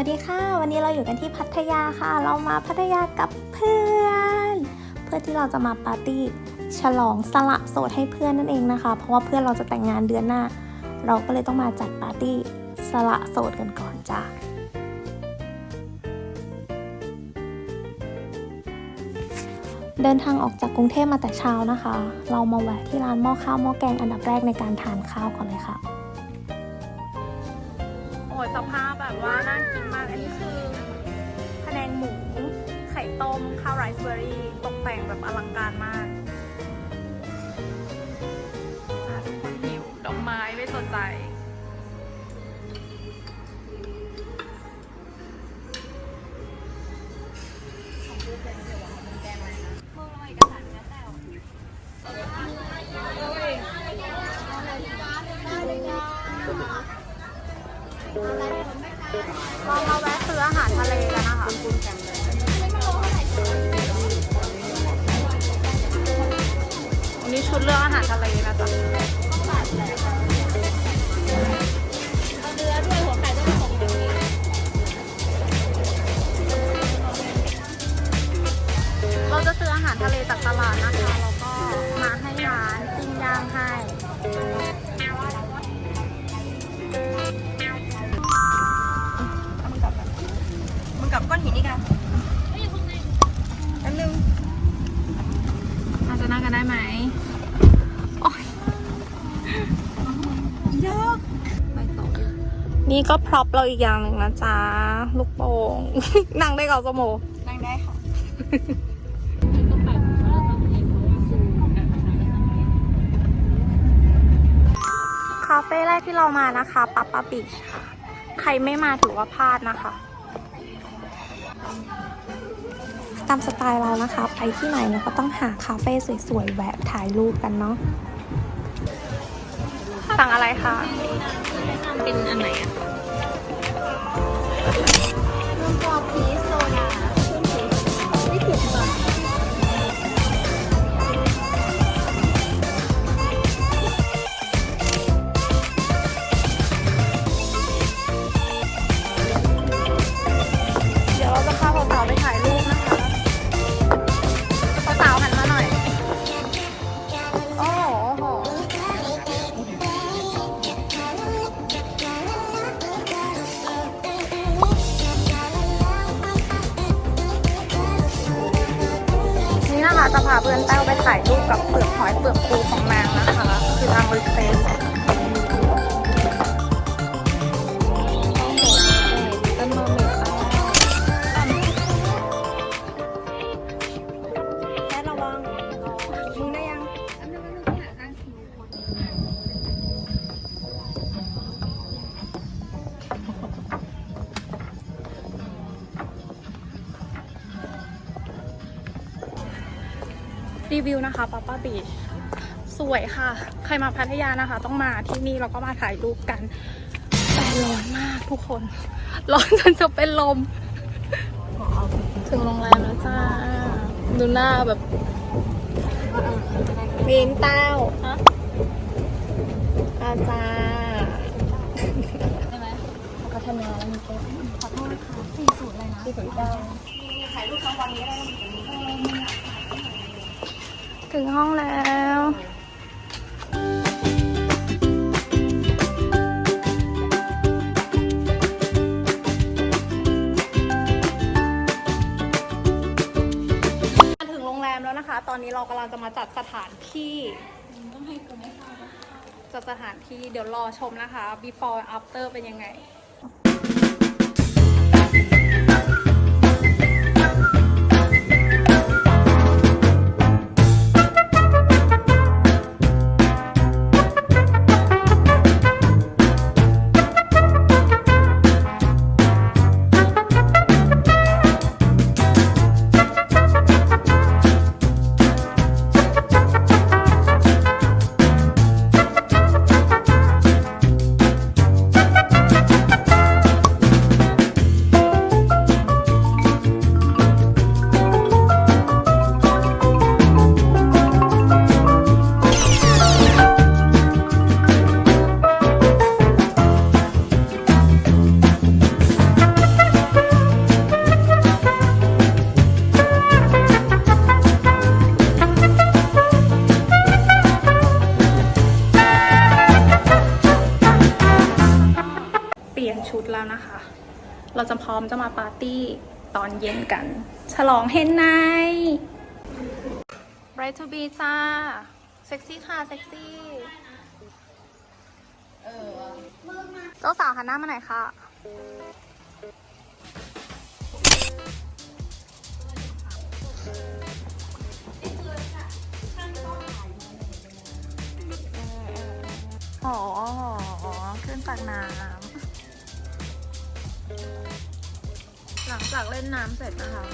วัสดีค่ะ วันนี้เราอยู่กันที่พัทยาค่ะ เรามาพัทยากับเพื่อน เพื่อที่เราจะมาปาร์ตี้ฉลองสละโสดให้เพื่อนนั่นเองนะคะ เพราะว่าเพื่อนเราจะแต่งงานเดือนหน้า เราก็เลยต้องมาจัดปาร์ตี้สละโสดกันก่อนจ้าเดินทางออกจากกรุงเทพมาแต่เช้านะคะ เรามาแวะที่ร้านหม้อข้าวหม้อแกงอันดับแรกในการทานข้าวก่อนเลยค่ะ โอ้ยสภาพแบบว่าน่ากินมาก อันนี้คือพะแนงหมู ไข่ต้ม ข้าวไรซ์เบอร์รี่ ตกแต่งแบบอลังการมาก เรามาแวะซื้ออาหารทะเลกันนะคะวันนี้ชุดเลือกอาหารทะเลนะจ๊ะเราจะซื้ออาหารทะเลจากตลาดนะคะ กันได้ไหมยากไปต่อนี่ก็พร็อพเราอีกอย่างหนึ่งนะจ๊ะ ลูกโป่ง นั่งได้กับสโมนั่งได้ค่ะ คาเฟ่แรกที่เรามานะคะปัปปาบิชค่ะ ใครไม่มาถือว่าพลาดนะคะ ตามสไตล์เรานะคะ ไปที่ไหนเราก็ต้องหาคาเฟ่สวยๆแวะถ่ายรูปกันเนาะสั่งอะไรคะเป็นอันไหนอะรวมตัวพีโซ จะพาเพื่อนแต้วไปถ่ายรูปกับเปลือกหอยเปลือกปูของนางนะคะ คือทางรีเควส รีวิวนะคะป๊าป้าบีชสวยค่ะ ใครมาพัทยานะคะ ต้องมาที่นี่แล้วก็มาถ่ายรูปกันแต่ร้อนมากทุกคน ร้อนจนจะเป็นลม ถึงโรงแรมแล้วจ้า ดูหน้าแบบมีนเต้าอาจารย์พัฒนาแล้วมีเกขอโทษค่ะสี่สูตรเลยนะสี่สูตรเก้าถึงห้องแล้วมาถึงโรงแรมแล้วนะคะตอนนี้เรากำลังจะมาจัดสถานที่จัดสถานที่เดี๋ยวรอชมนะคะ before after เป็นยังไง ชุดแล้วนะคะ เราจะพร้อมจะมาปาร์ตี้ตอนเย็นกัน ฉลองเฮนไน Right to be จ้า เซ็กซี่ค่ะ เซ็กซี่เจ้าสาวหันหน้ามาไหนอยคะอ๋อ ขึ้นจากน้ำ หลังจากเล่นน้ำเสร็จนะคะ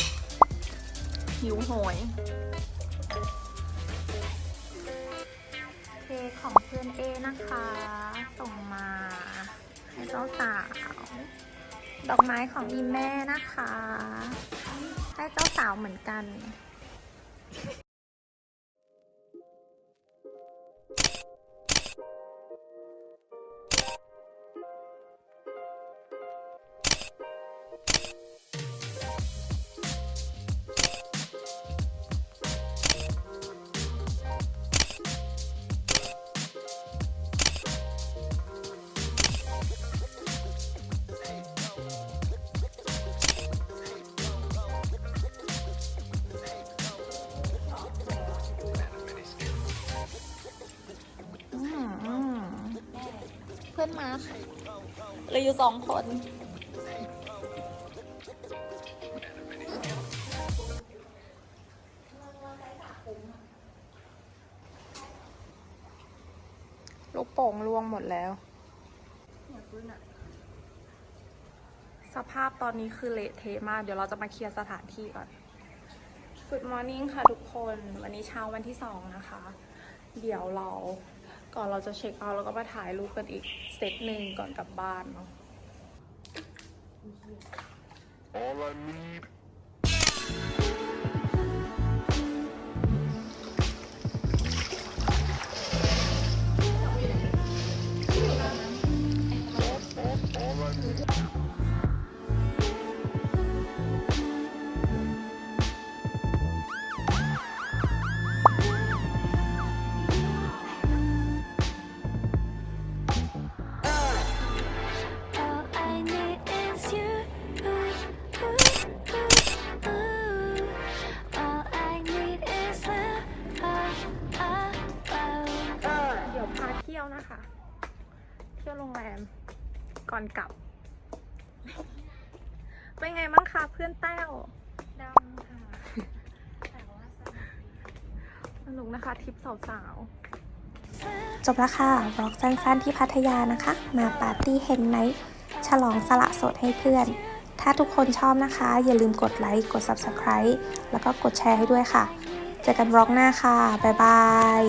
หิวโหยเค้กของเพื่อนเอนะคะ ส่งมาให้เจ้าสาว ดอกไม้ของอีแม่นะคะ ให้เจ้าสาวเหมือนกัน พื่อนมาค่ะเลืออยู่สองคนลูกโป่งล่วงหมดแล้ว สภาพตอนนี้คือเละเทะมาก เดี๋ยวเราจะมาเคลียร์สถานที่ก่อน Good morning ค่ะทุกคน วันนี้เช้าวันที่สองนะคะ เดี๋ยวเรา ก่อนเราจะเช็คเอาท์แล้วก็มาถ่ายรูปกันอีกเซตหนึ่งก่อนกลับบ้านเนาะ All I need ก่อนกลับ เป็นไงบ้างคะเพื่อนแต้วดำค่ะ แต่ว่าสนุกสนุกนะคะทริปสาวจบแล้วค่ะบล็อกสั้นๆที่พัทยานะคะ มาปาร์ตี้เฮนไนท์ฉลองสละโสดให้เพื่อน ถ้าทุกคนชอบนะคะ อย่าลืมกดไลค์ กด Subscribe แล้วก็กดแชร์ให้ด้วยค่ะ เจอกันบล็อกหน้าค่ะ บ๊ายบาย